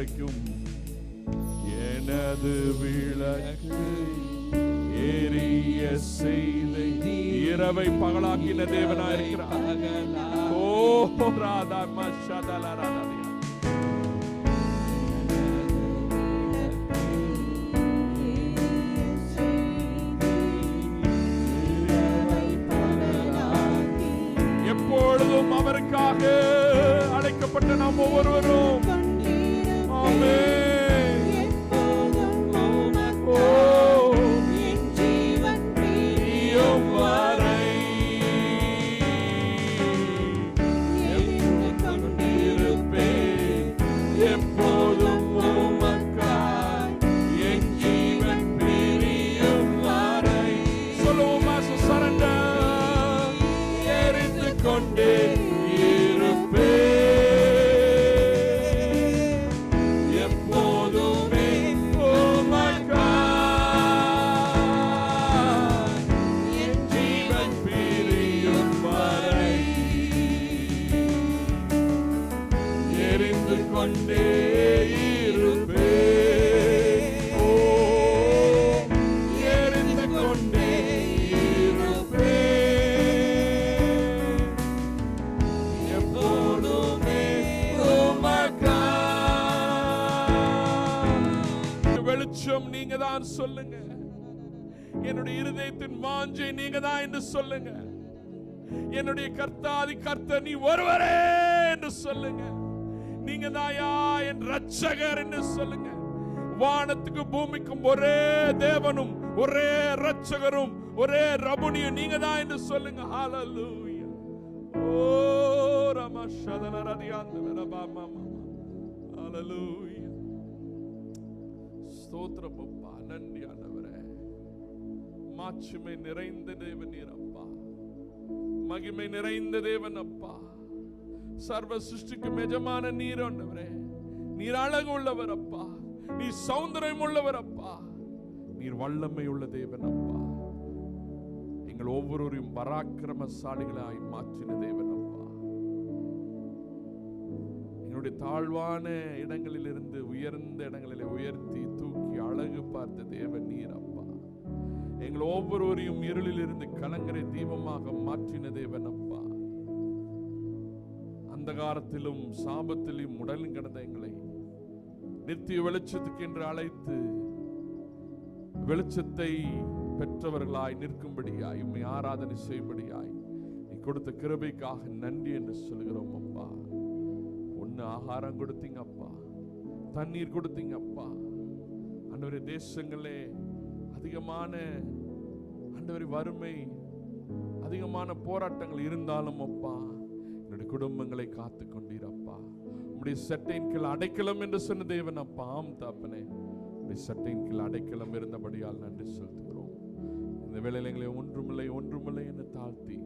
வரைக்கும் எனது விளக்கு எரிய செய்த இரவை பகலாக்கின தேவனாயிருக்கிறார். ஓ ராதா மஷதல ராதா எப்பொழுதும் அவருக்காக அழைக்கப்பட்ட நாம் ஒவ்வொருவரும் moment. தெரிந்து கொண்டே இருப்பேன் ஓ எரிந்து கொண்டே இருப்பேன் எப்போதுமே வெளிச்சம் நீங்க தான் சொல்லுங்க. என்னுடைய இருதயத்தின் மாஞ்சை நீங்க தான் என்று சொல்லுங்க. என்னுடைய கர்த்தாதி கர்த்த நீ ஒருவரே என்று சொல்லுங்க. நீங்க தாயா என் ரட்சகர் என்று சொல்லுங்க. வானத்துக்கு பூமிக்கும் ஒரே தேவனும் ஒரே ரட்சகரும் ஒரே ரபுனியும் நீங்க தான் என்று சொல்லுங்க. ஹalleluya ஓ ரம ஷதல ரதியாந்தல ரபாமா ஹalleluya ஸ்தோத்திரம் அப்பா நன்றி ஆண்டவரே. மாட்சிமை நிறைந்த தேவன் நீர் அப்பா. மகிமை நிறைந்த தேவன் அப்பா. சர்வ சிருஷ்டிக்கு மெஜமான நீர் ஆண்டவரே. நீர் அழகு உள்ளவர் அப்பா. நீர் சௌந்தரியம் உள்ளவர் அப்பா நீர் வல்லமை உள்ள தேவன் அப்பா. எங்கள் ஒவ்வொருவரையும் பராக்கிரமசாலிகளாய் மாற்றின தேவன் அப்பா. எங்களுடைய தாழ்வான இடங்களிலிருந்து உயர்ந்த இடங்களிலே உயர்த்தி தூக்கி அழகு பார்த்த தேவன் நீர் அப்பா. எங்கள் ஒவ்வொருவரையும் இருளிலிருந்து கலங்கரை தீபமாக மாற்றின தேவன் அப்பா. அந்தகாரத்திலும் சாபத்திலும் உடலும் கிடந்த எங்களை நித்திய வெளிச்சத்துக்கு என்று அழைத்து வெளிச்சத்தை பெற்றவர்களாய் நிற்கும்படியாய் உண்மை ஆராதனை செய்யும்படியாய் நீ கொடுத்த கிருபைக்காக நன்றி என்று சொல்கிறோம் அப்பா. ஒன்னு ஆகாரம் கொடுத்தீங்க அப்பா. தண்ணீர் கொடுத்தீங்க அப்பா. ஆண்டவரே தேசங்களே அதிகமான அண்டவரி வறுமை அதிகமான போராட்டங்கள் இருந்தாலும் அப்பா என்னுடைய குடும்பங்களை காத்து கொண்டீர் அப்பா. உடைய சட்டையின் கீழ் அடைக்கலம் என்று சொன்ன தேவன் அப்பா ஆம் தாப்பனே. உடைய சட்டையின் கீழ் அடைக்கலம் இருந்தபடியால் நன்றி செலுத்துகிறோம். இந்த வேளையில எங்களை ஒன்றுமில்லை ஒன்றுமில்லை என்று தாழ்த்தி